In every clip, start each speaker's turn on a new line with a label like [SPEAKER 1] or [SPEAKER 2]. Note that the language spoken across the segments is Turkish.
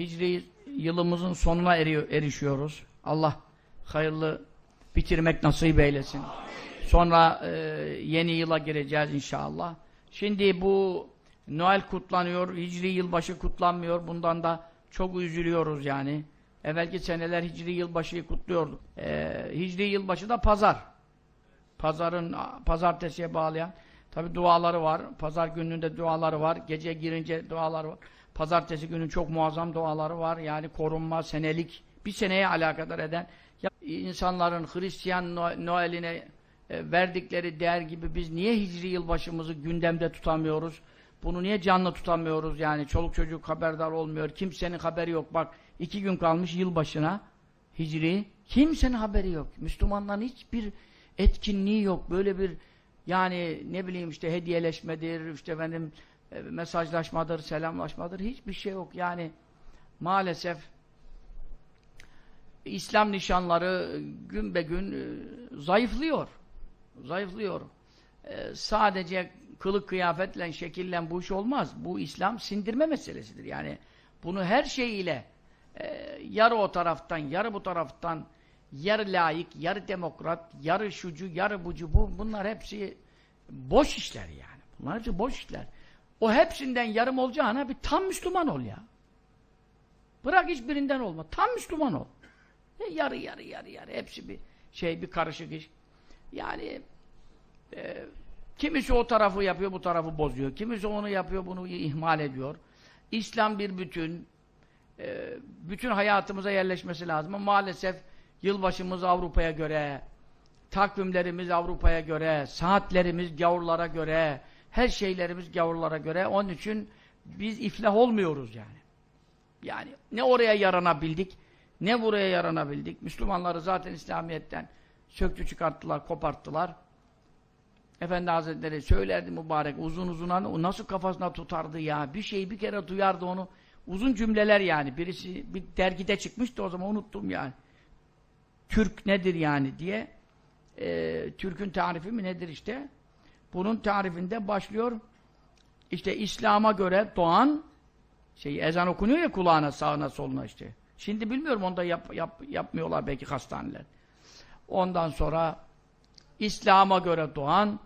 [SPEAKER 1] Hicri yılımızın sonuna eriyor, erişiyoruz. Allah hayırlı bitirmek nasip eylesin. Sonra e, yeni yıla gireceğiz inşallah. Şimdi bu Noel kutlanıyor, Hicri yılbaşı kutlanmıyor. Bundan da çok üzülüyoruz yani. Evvelki seneler Hicri yılbaşıyı kutluyorduk. E, Hicri yılbaşı da pazar. Pazarın pazartesiye bağlayan tabi duaları var. Pazar gününde duaları var. Gece girince duaları var. Pazartesi günü çok muazzam duaları var. Yani korunma, senelik, bir seneye alakadar eden ya, insanların Hristiyan Noel'ine e, verdikleri değer gibi biz niye Hicri yılbaşımızı gündemde tutamıyoruz? Bunu niye canlı tutamıyoruz yani? Çoluk çocuk haberdar olmuyor. Kimsenin haberi yok. Bak iki gün kalmış yılbaşına Hicri. Kimsenin haberi yok. Müslümanların hiçbir etkinliği yok. Böyle bir yani ne bileyim işte hediyeleşmedir, işte benim mesajlaşmadır, selamlaşmadır. Hiçbir şey yok. Yani maalesef İslam nişanları gün be gün e, zayıflıyor. Zayıflıyor. E, sadece kılık kıyafetle, şekille bu iş olmaz. Bu İslam sindirme meselesidir. Yani bunu her şeyiyle e, yarı o taraftan, yarı bu taraftan yarı layık, yarı demokrat, yarı şucu, yarı bucu bu, bunlar hepsi boş işler yani. Bunlar hepsi boş işler. O hepsinden yarım olacağına bir tam Müslüman ol ya. Bırak hiçbirinden olma. Tam Müslüman ol. E, yarı yarı yarı yarı. Hepsi bir şey, bir karışık iş. Yani e, kimisi o tarafı yapıyor, bu tarafı bozuyor. Kimisi onu yapıyor, bunu ihmal ediyor. İslam bir bütün. E, bütün hayatımıza yerleşmesi lazım. Ama maalesef yılbaşımız Avrupa'ya göre, takvimlerimiz Avrupa'ya göre, saatlerimiz gavurlara göre, her şeylerimiz gavurlara göre. Onun için biz iflah olmuyoruz yani. Yani ne oraya yaranabildik, ne buraya yaranabildik. Müslümanları zaten İslamiyet'ten söktü çıkarttılar, koparttılar. Efendi Hazretleri söylerdi mübarek uzun uzun o nasıl kafasına tutardı ya. Bir şeyi bir kere duyardı onu. Uzun cümleler yani. Birisi bir dergide çıkmıştı o zaman unuttum yani. Türk nedir yani diye. E, Türk'ün tarifi mi nedir işte? Bunun tarifinde başlıyor. İşte İslam'a göre doğan şey ezan okunuyor ya kulağına, sağına, soluna işte. Şimdi bilmiyorum onda yap, yap, yapmıyorlar belki hastaneler. Ondan sonra İslam'a göre doğan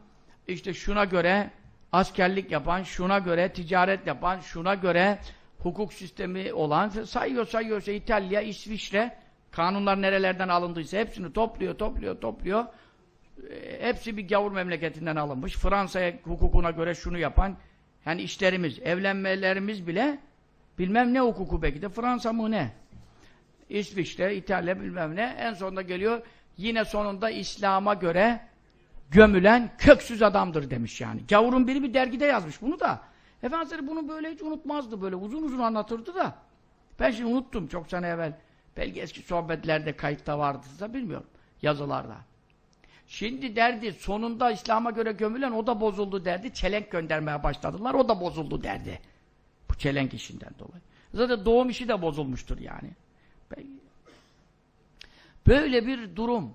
[SPEAKER 1] işte şuna göre askerlik yapan, şuna göre ticaret yapan, şuna göre hukuk sistemi olan sayıyor sayıyor İtalya, İsviçre kanunlar nerelerden alındıysa hepsini topluyor, topluyor, topluyor. Hepsi bir gavur memleketinden alınmış. Fransa'ya hukukuna göre şunu yapan yani işlerimiz, evlenmelerimiz bile bilmem ne hukuku belki de Fransa mı ne? İsviçre, İtalya bilmem ne. En sonunda geliyor yine sonunda İslam'a göre gömülen köksüz adamdır demiş yani. Gavurun biri bir dergide yazmış bunu da. Efendimiz bunu böyle hiç unutmazdı böyle uzun uzun anlatırdı da. Ben şimdi unuttum çok sene evvel. Belki eski sohbetlerde kayıtta vardı da bilmiyorum yazılarda. Şimdi derdi sonunda İslam'a göre gömülen o da bozuldu derdi. Çelenk göndermeye başladılar o da bozuldu derdi. Bu çelenk işinden dolayı. Zaten doğum işi de bozulmuştur yani. Böyle bir durum.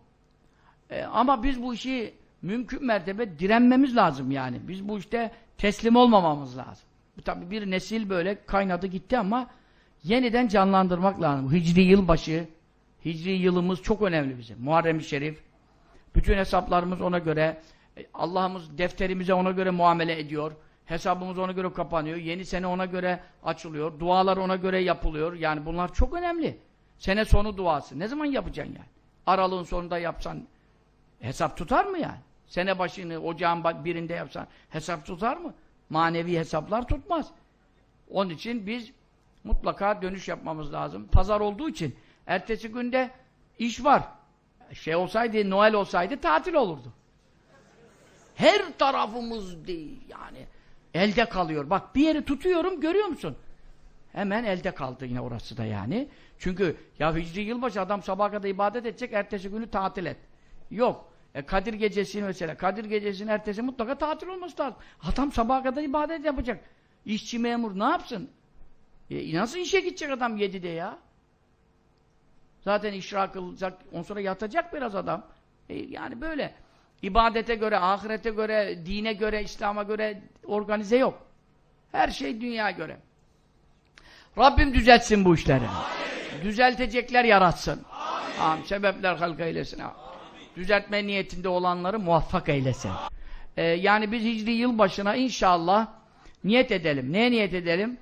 [SPEAKER 1] Ee, ama biz bu işi mümkün mertebe direnmemiz lazım yani. Biz bu işte teslim olmamamız lazım. Tabi bir nesil böyle kaynadı gitti ama yeniden canlandırmak lazım. Hicri yılbaşı, Hicri yılımız çok önemli bizim. Muharrem-i Şerif. Bütün hesaplarımız ona göre, e, Allah'ımız defterimize ona göre muamele ediyor. Hesabımız ona göre kapanıyor. Yeni sene ona göre açılıyor. Dualar ona göre yapılıyor. Yani bunlar çok önemli. Sene sonu duası. Ne zaman yapacaksın yani? Aralığın sonunda yapsan hesap tutar mı yani? Sene başını ocağın birinde yapsan hesap tutar mı? Manevi hesaplar tutmaz. Onun için biz mutlaka dönüş yapmamız lazım. Pazar olduğu için ertesi günde iş var. Şey olsaydı, Noel olsaydı tatil olurdu. Her tarafımız değil yani. Elde kalıyor. Bak bir yeri tutuyorum görüyor musun? Hemen elde kaldı yine orası da yani. Çünkü ya Hicri yılbaşı adam sabaha kadar ibadet edecek, ertesi günü tatil et. Yok. E Kadir gecesi mesela. Kadir gecesinin ertesi mutlaka tatil olması lazım. Adam sabaha kadar ibadet yapacak. İşçi memur ne yapsın? E, nasıl işe gidecek adam yedide ya? Zaten işrak kılacak, ondan sonra yatacak biraz adam. E, yani böyle. İbadete göre, ahirete göre, dine göre, İslam'a göre organize yok. Her şey dünya göre. Rabbim düzeltsin bu işleri. Düzeltecekler yaratsın. Amin. Sebepler halka eylesin. Amin. Düzeltme niyetinde olanları muvaffak eylesin. Ee, yani biz hicri yılbaşına inşallah niyet edelim. Neye niyet edelim?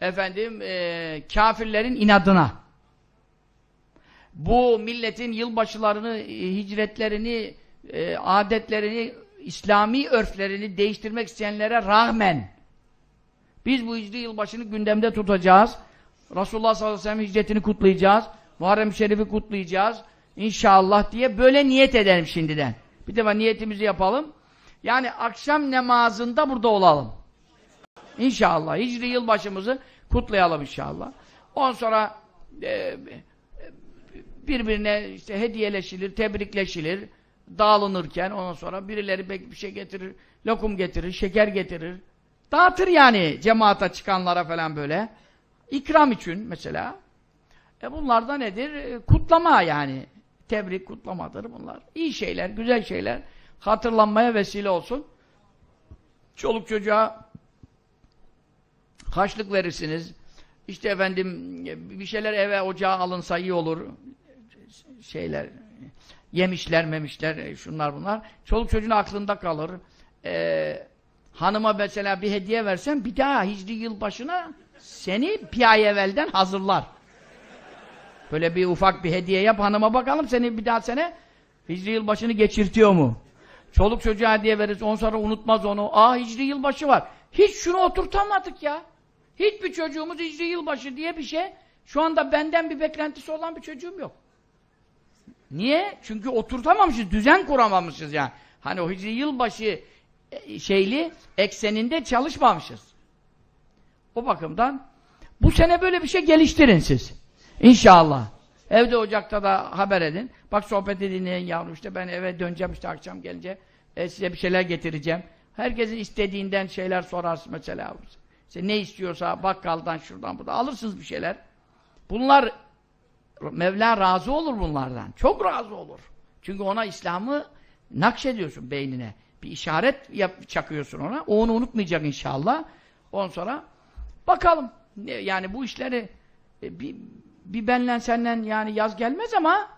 [SPEAKER 1] Efendim, e, kafirlerin inadına. Bu milletin yılbaşılarını, e, hicretlerini, e, adetlerini, İslami örflerini değiştirmek isteyenlere rağmen biz bu hicri yılbaşını gündemde tutacağız. Resulullah sallallahu aleyhi ve sellem hicretini kutlayacağız. Muharrem-i Şerif'i kutlayacağız. İnşallah diye böyle niyet edelim şimdiden. Bir defa niyetimizi yapalım. Yani akşam namazında burada olalım. İnşallah. Hicri yılbaşımızı kutlayalım inşallah. Ondan sonra e, birbirine işte hediyeleşilir, tebrikleşilir. Dağılınırken ondan sonra birileri belki bir şey getirir, lokum getirir, şeker getirir. Dağıtır yani cemaata çıkanlara falan böyle. İkram için mesela. E bunlar da nedir? E, kutlama yani. Tebrik, kutlamadır bunlar. İyi şeyler, güzel şeyler. Hatırlanmaya vesile olsun. Çoluk çocuğa haçlık verirsiniz. İşte efendim bir şeyler eve ocağa alınsa iyi olur. Şeyler yemişler memişler şunlar bunlar. Çoluk çocuğun aklında kalır. Ee, hanıma mesela bir hediye versen bir daha hicri yılbaşına seni bir ay evvelden hazırlar. Böyle bir ufak bir hediye yap hanıma bakalım seni bir daha sene hicri yılbaşını geçirtiyor mu? Çoluk çocuğa hediye veririz on sonra unutmaz onu. Aa hicri yılbaşı var. Hiç şunu oturtamadık ya. Hiçbir çocuğumuz hicri yılbaşı diye bir şey şu anda benden bir beklentisi olan bir çocuğum yok. Niye? Çünkü oturtamamışız, düzen kuramamışız yani. Hani o hicri yılbaşı e, şeyli ekseninde çalışmamışız. O bakımdan bu sene böyle bir şey geliştirin siz. İnşallah. Evde ocakta da haber edin. Bak sohbeti dinleyen yavrum işte ben eve döneceğim işte akşam gelince e, size bir şeyler getireceğim. Herkesin istediğinden şeyler sorarsın mesela. İşte ne istiyorsa bakkaldan şuradan buradan alırsınız bir şeyler. Bunlar Mevla razı olur bunlardan. Çok razı olur. Çünkü ona İslam'ı nakşediyorsun beynine. Bir işaret yap, çakıyorsun ona. O onu unutmayacak inşallah. Ondan sonra bakalım. Yani bu işleri e, bir, bir benle senden yani yaz gelmez ama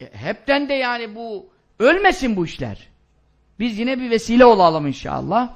[SPEAKER 1] e, hepten de yani bu ölmesin bu işler. Biz yine bir vesile olalım inşallah.